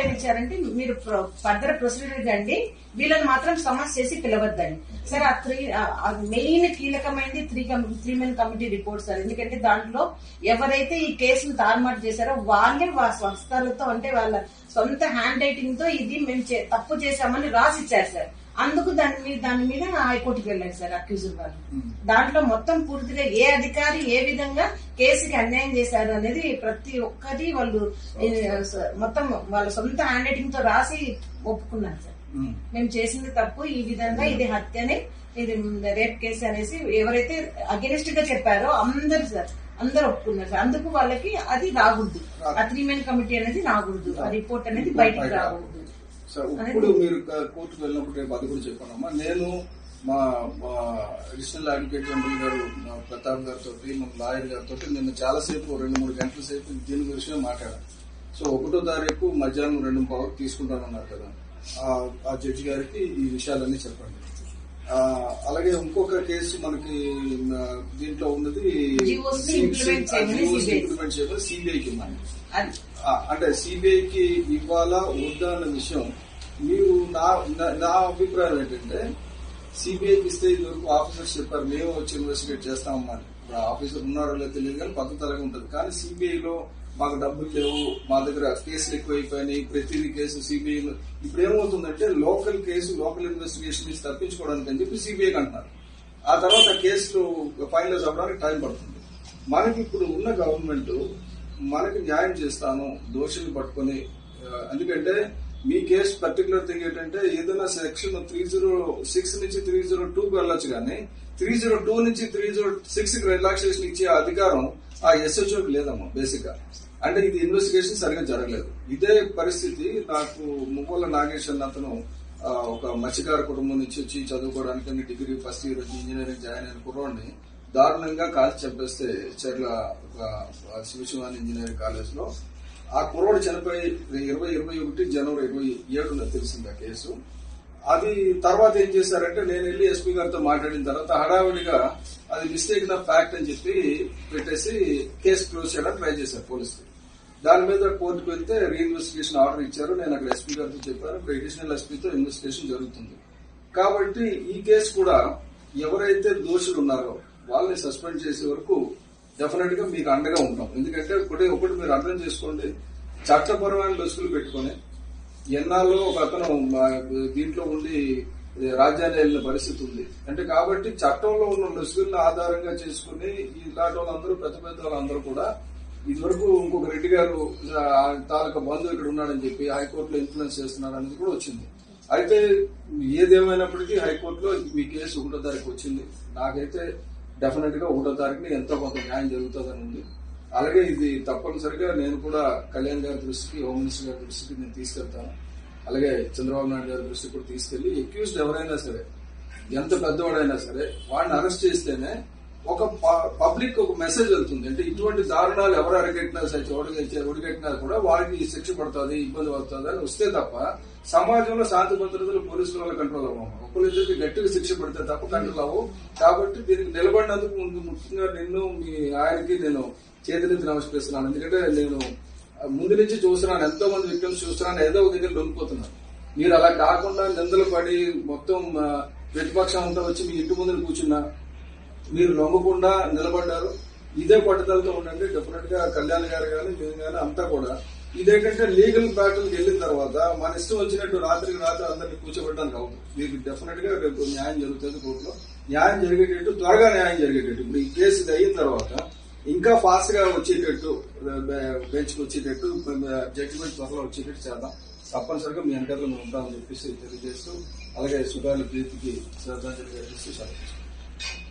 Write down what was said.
ఏమి ఇచ్చారంటే మీరు ఫర్దర్ ప్రొసీడర్ కండి వీళ్ళని మాత్రం సమస్య చేసి పిలవద్దని సార్ ఆ త్రీ మెయిన్ కీలకమైనది three three men committee report sir. ఎందుకంటే దాంట్లో ఎవరైతే ఈ కేసును తారుమారు చేశారో వాళ్ళే వాళ్ళ స్వస్థలతో అంటే వాళ్ళ సొంత హ్యాండ్ రైటింగ్తో ఇది మేము తప్పు చేశామని రాసి ఇచ్చారు సార్. అందుకు దాని మీద దాని మీద హైకోర్టుకి వెళ్ళారు సార్ అక్యూజర్ వాళ్ళు. దాంట్లో మొత్తం పూర్తిగా ఏ అధికారి ఏ విధంగా కేసుకి అన్యాయం చేశారు అనేది ప్రతి ఒక్కరి వాళ్ళు మొత్తం వాళ్ళ సొంత హ్యాండ్ రైటింగ్తో రాసి ఒప్పుకున్నారు సార్. మేము. చేసింది తప్పు ఈ విధంగా ఇది హత్యనే ఇది రేప్ కేసు అనేసి ఎవరైతే అగెనిస్ట్గా చెప్పారో అందరు సార్ అందరు ఒప్పుకున్నారు సార్. అందుకు వాళ్ళకి అది రాకూడదు. ఆ మెన్ కమిటీ అనేది రాకూడదు. ఆ రిపోర్ట్ అనేది బయటికి రాకూడదు. సో ఇప్పుడు మీరు కోర్టుకు వెళ్ళినప్పుడు రేపు అది కూడా చెప్పానమ్మా. నేను మా మా అడిషనల్ అడ్వకేట్ జనరల్ గారు మా ప్రతాప్ గారితో మన లాయర్ గారితో నిన్న చాలాసేపు రెండు మూడు గంటల సేపు దీని గురించి మాట్లాడాను సో ఒకటో తారీఖు మధ్యాహ్నం రెండు పావు తీసుకుంటానన్నారు కదా. ఆ- ఆ జడ్జి గారికి ఈ విషయాలన్నీ చెప్పండి. అలాగే ఇంకొక కేసు మనకి దీంట్లో ఉన్నది. ఇంప్లిమెంట్ చేయమని సిబిఐకి అంటే సిబిఐకి ఇవ్వాలా వద్దా అన్న విషయం మీరు నా నా- నా అభిప్రాయం ఏంటంటే సిబిఐకి ఇస్తే ఇదివరకు ఆఫీసర్స్ చెప్పారు మేము వచ్చి ఇన్వెస్టిగేట్ చేస్తామమ్మా ఇప్పుడు ఆఫీసర్ ఉన్నారో లేదో తెలియదు కానీ పద్ధతి ఉంటుంది. కానీ సిబిఐలో మాకు డబ్బులు లేవు మా దగ్గర కేసులు ఎక్కువైపోయినాయి ప్రతిదీ కేసు సిబిఐలో. ఇప్పుడు ఏమవుతుందంటే లోకల్ కేసు లోకల్ ఇన్వెస్టిగేషన్ నుంచి తప్పించుకోవడానికి అని చెప్పి సిబిఐకి అంటున్నారు. ఆ తర్వాత కేసులు ఫైనలైజ్ అవ్వడానికి టైం పడుతుంది. మనకి ఇప్పుడు ఉన్న గవర్నమెంట్ మనకి న్యాయం చేస్తాను దోషులు పట్టుకొని ఎందుకంటే మీ కేసు పర్టికులర్ థింగ్ ఏంటంటే ఏదైనా సెక్షన్ త్రీ జీరో సిక్స్ నుంచి త్రీ జీరో టూ వెళ్ళొచ్చు కానీ త్రీ జీరో టూ నుంచి త్రీ జీరో సిక్స్కి రిలాక్సేషన్ ఇచ్చే అధికారం ఆ ఎస్హెచ్ఓకి లేదమ్మా బేసిక్గా. అంటే ఇది ఇన్వెస్టిగేషన్ సరిగా జరగలేదు. ఇదే పరిస్థితి నాకు మువ్వల నాగేష్ అన్న అతను ఒక మత్స్యకార కుటుంబం నుంచి వచ్చి చదువుకోవడానికి డిగ్రీ ఫస్ట్ ఇయర్ వచ్చి ఇంజనీరింగ్ జాయిన్ అయిన కుర్రోడిని దారుణంగా కాల్చి చంపేస్తే చెర్ల ఒక శివశివాని ఇంజనీరింగ్ కాలేజ్లో ఆ కుర్రోడు చనిపోయి ఇరవై ఇరవై ఒకటి జనవరి ఇరవై ఏడున తెలిసింది ఆ కేసు. అది తర్వాత ఏం చేశారంటే నేను వెళ్ళి ఎస్పీ గారితో మాట్లాడిన తర్వాత హడావిడిగా అది మిస్టేక్ నా ఫ్యాక్ట్ అని చెప్పి పెట్టేసి కేసు క్లోజ్ చేయడానికి ట్రై చేశారు పోలీసులు. దాని మీద కోర్టుకు వెళ్తే రీఇన్వెస్టిగేషన్ ఆర్డర్ ఇచ్చారు. నేను అక్కడ ఎస్పీ గారితో చెప్పాను. ఇప్పుడు అడిషనల్ ఎస్పీతో ఇన్వెస్టిగేషన్ జరుగుతుంది. కాబట్టి ఈ కేసు కూడా ఎవరైతే దోషులు ఉన్నారో వాళ్ళని సస్పెండ్ చేసే వరకు డెఫినెట్గా మీకు అండగా ఉంటాం. ఎందుకంటే ఒకటి ఒకటి మీరు అర్థం చేసుకోండి. చట్టపరమైన లొసుగులు పెట్టుకొని ఎన్నాళ్ళు ఒక అతను దీంట్లో ఉండి రాజ్యాన్ని వెళ్ళిన పరిస్థితి ఉంది. అంటే కాబట్టి చట్టంలో ఉన్న లొసుగులను ఆధారంగా చేసుకుని ఇలాంటి వాళ్ళందరూ పెద్ద పెద్ద వాళ్ళందరూ కూడా ఇదివరకు ఇంకొక రెడ్డి గారు తాలూకా బంధువు ఇక్కడ ఉన్నాడని చెప్పి హైకోర్టులో ఇన్ఫ్లుయెన్స్ చేస్తున్నాడు అనేది కూడా వచ్చింది. అయితే ఏదేమైనప్పటికీ హైకోర్టులో మీ కేసు ఒకటో తారీఖు వచ్చింది. నాకైతే డెఫినెట్గా ఒకటో తారీఖున ఎంతో కొంత న్యాయం జరుగుతుందని ఉంది అలాగే ఇది తప్పనిసరిగా నేను కూడా కళ్యాణ్ గారి దృష్టికి హోమ్ మినిస్టర్ గారి దృష్టికి నేను తీసుకెళ్తాను. అలాగే చంద్రబాబు నాయుడు గారి దృష్టికి కూడా తీసుకెళ్ళి ఎక్యూజ్డ్ ఎవరైనా సరే ఎంత పెద్దవాడైనా సరే వాడిని అరెస్ట్ చేస్తేనే ఒక పబ్లిక్ ఒక మెసేజ్ వెళ్తుంది. అంటే ఇటువంటి దారుణాలు ఎవరు అరగట్టినా సరే ఒడిగట్టినా ఒడిగట్టినా కూడా వాడికి శిక్ష పడుతుంది ఇబ్బంది పడుతుంది అని వస్తే తప్ప సమాజంలో శాంతి భద్రతలు పోలీసుల వల్ల కంట్రోల్ అవ్వము ఒకరిద్దరికి గట్టిగా శిక్ష పడితే తప్ప కంట్రోల్ అవ్వవు. కాబట్టి దీనికి నిలబడినందుకు ముందు ముఖ్యంగా నిన్ను మీ ఆయనకి నేను చేతులెత్తి నమస్కరిస్తున్నాను. ఎందుకంటే నేను ముందు నుంచి చూస్తున్నాను ఎంతో మంది విక్టిమ్స్ చూస్తున్నాను ఏదో ఒక దగ్గర లొంగిపోతున్నాను మీరు అలా కాకుండా నిందలు పడి మొత్తం ప్రతిపక్షం అంతా వచ్చి మీ ఇంటి ముందు కూర్చున్నా మీరు లొంగకుండా నిలబడ్డారు. ఇదే పట్టుదలతో ఉండండి. డెఫినెట్గా కళ్యాణ్ గారు కానీ మేము కానీ అంతా కూడా ఇదేంటంటే లీగల్ బ్యాటిల్ వెళ్ళిన తర్వాత మన ఇష్టం వచ్చినట్టు రాత్రికి రాత్రి అందరినీ కూర్చోబెట్టడానికి అవుతుంది మీకు డెఫినెట్గా రేపు న్యాయం జరుగుతుంది కోర్టులో. న్యాయం జరిగేటట్టు త్వరగా న్యాయం జరిగేటట్టు. ఇప్పుడు ఈ కేసు ఇది అయిన తర్వాత ఇంకా ఫాస్ట్గా వచ్చేటట్టు బెంచ్ వచ్చేటట్టు జడ్జిమెంట్ త్వరలో వచ్చేటట్టు చేద్దాం. తప్పనిసరిగా మీ వెనకాల మేము ఉంటామని చెప్పేసి తెలియజేస్తూ అలాగే సుగాలి ప్రీతికి శ్రద్ధాంజలి ఘటిస్తూ సెలవు